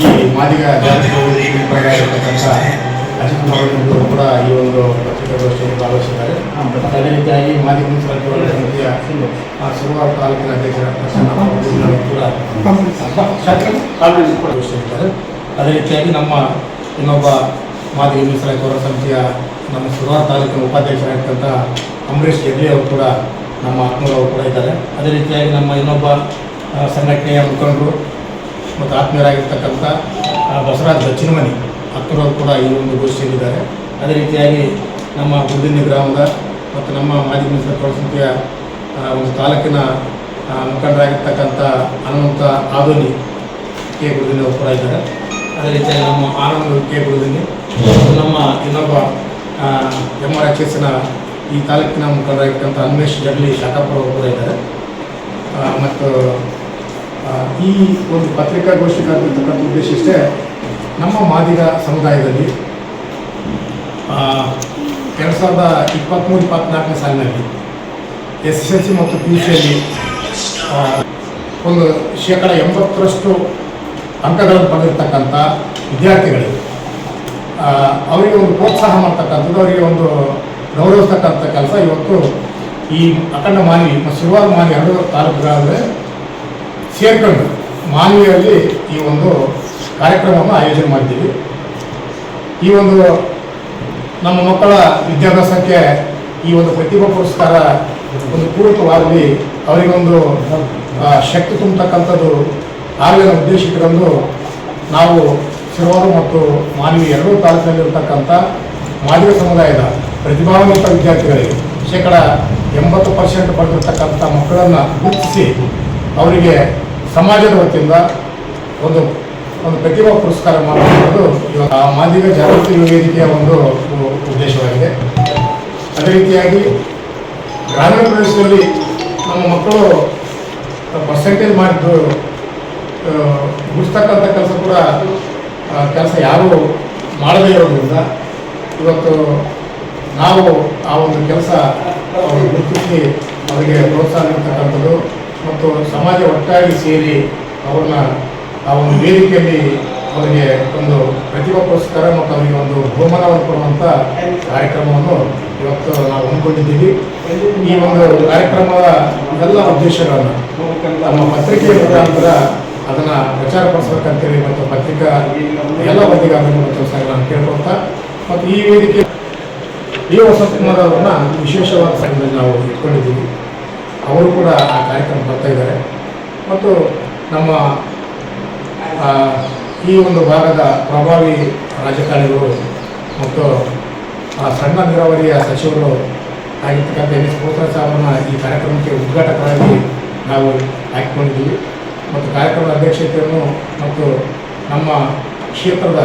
ಈ ಮಾದಿಗ ಅಜಿತ್ ಕುಮಾರ್ ಅವರು ಕೂಡ ಈ ಒಂದು ಪತ್ರಿಕಾಗೋಷ್ಠಿಯಲ್ಲಿ ಭಾಗವಹಿಸಿದ್ದಾರೆ. ಅದೇ ರೀತಿಯಾಗಿ ಮಾದಿಗ ಮುನ್ಸಿಪಾಲಿಟಿ ಸಮಿತಿಯ ಸುರುವಾರ ತಾಲೂಕಿನ ಅಧ್ಯಕ್ಷರ ಭಾಗವಹಿಸಿದ್ದಾರೆ. ಅದೇ ರೀತಿಯಾಗಿ ನಮ್ಮ ಇನ್ನೊಬ್ಬ ಮಾದಿಗ ಮೀಸಲಾತಿ ಹೋರಾಟ ಸಮಿತಿಯ ನಮ್ಮ ಸುರುವಾರ ತಾಲೂಕಿನ ಉಪಾಧ್ಯಕ್ಷರಾಗಿರ್ತಕ್ಕಂಥ ಅಂಬರೀಷ್ ಜಗ್ಲಿ ಅವರು ಕೂಡ ನಮ್ಮ ಆತ್ಮೀಯರು ಕೂಡ ಇದ್ದಾರೆ. ಅದೇ ರೀತಿಯಾಗಿ ನಮ್ಮ ಇನ್ನೊಬ್ಬ ಸಂಘಟನೆಯ ಮುಖಂಡರು ಮತ್ತು ಆತ್ಮೀಯರಾಗಿರ್ತಕ್ಕಂಥ ಬಸವರಾಜ್ ದಚ್ಚಿನಮನಿ ಆತ್ಮೀಯರು ಕೂಡ ಈ ಒಂದು ಗೋಷ್ಠಿಯಲ್ಲಿದ್ದಾರೆ. ಅದೇ ರೀತಿಯಾಗಿ ನಮ್ಮ ಗುರುದಿನ್ನಿ ಗ್ರಾಮದ ಮತ್ತು ನಮ್ಮ ಮಾಜಿ ಮಿನಿಸ್ಟರ್ ಸಮಿತಿಯ ಒಂದು ತಾಲೂಕಿನ ಮುಖಂಡರಾಗಿರ್ತಕ್ಕಂಥ ಹನುಮಂತ ಆದೋನಿ ಕೆ. ಗುರುದಿನಿ ಅವರು ಕೂಡ ಇದ್ದಾರೆ. ಅದೇ ರೀತಿಯಾಗಿ ನಮ್ಮ ಆನಂದ್ ಕೆ. ಗುರುದಿನಿ ನಮ್ಮ ಇನ್ನೊಬ್ಬ ಎಂ ಆರ್ ಎಚ್ ಈ ತಾಲೂಕಿನ ಮುಖಂಡರಾಗಿರ್ತಕ್ಕಂಥ ಅನ್ಮೇಶ್ ಜಗಲಿ ಶಾಖಾಪುರ ಅವರು ಕೂಡ ಇದ್ದಾರೆ. ಮತ್ತು ಈ ಒಂದು ಪತ್ರಿಕಾಗೋಷ್ಠಿ ಕರೆದಿರ್ತಕ್ಕಂಥ ಉದ್ದೇಶ ಇಷ್ಟೇ ನಮ್ಮ ಮಾದಿಗ ಸಮುದಾಯದಲ್ಲಿ ಎರಡು ಸಾವಿರದ ಇಪ್ಪತ್ತ್ಮೂರು ಇಪ್ಪತ್ತ್ನಾಲ್ಕನೇ ಸಾಲಿನಲ್ಲಿ ಎಸ್ ಎಸ್ ಎಲ್ ಸಿ ಮತ್ತು ಪಿ ಯು ಸಿಯಲ್ಲಿ ಒಂದು ಶೇಕಡ ಎಂಬತ್ತರಷ್ಟು ಅಂಕಗಳನ್ನು ಪಡೆದಿರ್ತಕ್ಕಂಥ ವಿದ್ಯಾರ್ಥಿಗಳಿಗೆ ಅವರಿಗೆ ಒಂದು ಪ್ರೋತ್ಸಾಹ ಮಾಡ್ತಕ್ಕಂಥದ್ದು, ಅವರಿಗೆ ಒಂದು ಗೌರವಿಸ್ತಕ್ಕಂಥ ಕೆಲಸ ಇವತ್ತು ಈ ಅಖಂಡ ಮಾಲಿ ಮತ್ತು ಶಿವಾರ ಮಾಲಿ ಎರಡು ತಾಲೂಕುಗಳಲ್ಲಿ ಸೇರ್ಕೊಂಡು ಮಾನವಿಯಲ್ಲಿ ಈ ಒಂದು ಕಾರ್ಯಕ್ರಮವನ್ನು ಆಯೋಜನೆ ಮಾಡಿದ್ದೀವಿ ಈ ಒಂದು ನಮ್ಮ ಮಕ್ಕಳ ವಿದ್ಯಾಭ್ಯಾಸಕ್ಕೆ ಈ ಒಂದು ಪ್ರತಿಭಾ ಪುರಸ್ಕಾರ ಒಂದು ಪೂರಕವಾಗಲಿ ಅವರಿಗೊಂದು ಶಕ್ತಿ ತುಂಬತಕ್ಕಂಥದ್ದು ಆಗಲಿ ಉದ್ದೇಶ ನಾವು ಶಿರವಾರು ಮತ್ತು ಮಾನವಿ ಎರಡೂ ತಾಲೂಕಿನಲ್ಲಿರ್ತಕ್ಕಂಥ ಮಾದಿಗ ಸಮುದಾಯದ ಪ್ರತಿಭಾವಂತ ವಿದ್ಯಾರ್ಥಿಗಳಿಗೆ ಶೇಕಡ ಎಂಬತ್ತು ಪರ್ಸೆಂಟ್ ಪಡೆದಿರ್ತಕ್ಕಂಥ ಮಕ್ಕಳನ್ನು ಗುರುತಿಸಿ ಅವರಿಗೆ ಸಮಾಜದ ವತಿಯಿಂದ ಒಂದು ಒಂದು ಪ್ರತಿಭಾ ಪುರಸ್ಕಾರ ಮಾಡುವಂಥದ್ದು ಇವಾಗ ಆ ಮಾದಿಗ ಜಾಗೃತಿ ವೇದಿಕೆಯ ಒಂದು ಉದ್ದೇಶವಾಗಿದೆ. ಅದೇ ರೀತಿಯಾಗಿ ಗ್ರಾಮೀಣ ಪ್ರದೇಶದಲ್ಲಿ ನಮ್ಮ ಮಕ್ಕಳು ಪರ್ಸೆಂಟೇಜ್ ಮಾಡಿದ್ದು ಮುಗಿಸ್ತಕ್ಕಂಥ ಕೆಲಸ ಕೂಡ ಕೆಲಸ ಯಾರು ಮಾಡದೇ ಇರೋದ್ರಿಂದ ಇವತ್ತು ನಾವು ಆ ಒಂದು ಕೆಲಸ ಗುರುತಿಸಿ ಅವರಿಗೆ ಪ್ರೋತ್ಸಾಹ ನೀಡ್ತಕ್ಕಂಥದ್ದು ಮತ್ತು ಸಮಾಜ ಒಟ್ಟಾಗಿ ಸೇರಿ ಅವ್ರನ್ನ ಆ ಒಂದು ವೇದಿಕೆಯಲ್ಲಿ ಅವರಿಗೆ ಒಂದು ಪ್ರತಿಭಾ ಪುರಸ್ಕಾರ ಮತ್ತು ಅವರಿಗೆ ಒಂದು ಬಹುಮಾನವನ್ನು ಕೊಡುವಂಥ ಕಾರ್ಯಕ್ರಮವನ್ನು ಇವತ್ತು ನಾವು ಹಮ್ಮಿಕೊಂಡಿದ್ದೀವಿ. ಈ ಒಂದು ಕಾರ್ಯಕ್ರಮದ ಎಲ್ಲ ಉದ್ದೇಶಗಳನ್ನು ನಮ್ಮ ಪತ್ರಿಕೆಯ ಮುಖಾಂತರ ಅದನ್ನು ಪ್ರಚಾರ ಪಡಿಸ್ಬೇಕಂತೇಳಿ ಮತ್ತು ಪತ್ರಿಕಾ ಎಲ್ಲ ಪತ್ರಿಕಾಗಳನ್ನು ಮತ್ತು ನಾನು ಕೇಳ್ಕೊಳ್ತಾ ಮತ್ತು ಈ ವೇದಿಕೆ ಈ ವಸಂತ ಕುಮಾರ್ ವಿಶೇಷವಾದ ಸಂಘದಲ್ಲಿ ನಾವು ಇಟ್ಕೊಂಡಿದ್ದೀವಿ. ಅವರು ಕೂಡ ಆ ಕಾರ್ಯಕ್ರಮ ಬರ್ತಾ ಇದ್ದಾರೆ. ಮತ್ತು ನಮ್ಮ ಈ ಒಂದು ಭಾಗದ ಪ್ರಭಾವಿ ರಾಜಕಾರಣಿಗಳು ಮತ್ತು ಆ ಸಣ್ಣ ನೀರಾವರಿಯ ಸಚಿವರು ಆಗಿರ್ತಕ್ಕಂಥ ಎನ್ ಎಸ್ ಪೋತ್ರ ಈ ಕಾರ್ಯಕ್ರಮಕ್ಕೆ ಉದ್ಘಾಟಕರಾಗಿ ನಾವು ಹಾಕಿಕೊಂಡಿದ್ದೀವಿ ಮತ್ತು ಕಾರ್ಯಕ್ರಮದ ಅಧ್ಯಕ್ಷತೆಯನ್ನು ಮತ್ತು ನಮ್ಮ ಕ್ಷೇತ್ರದ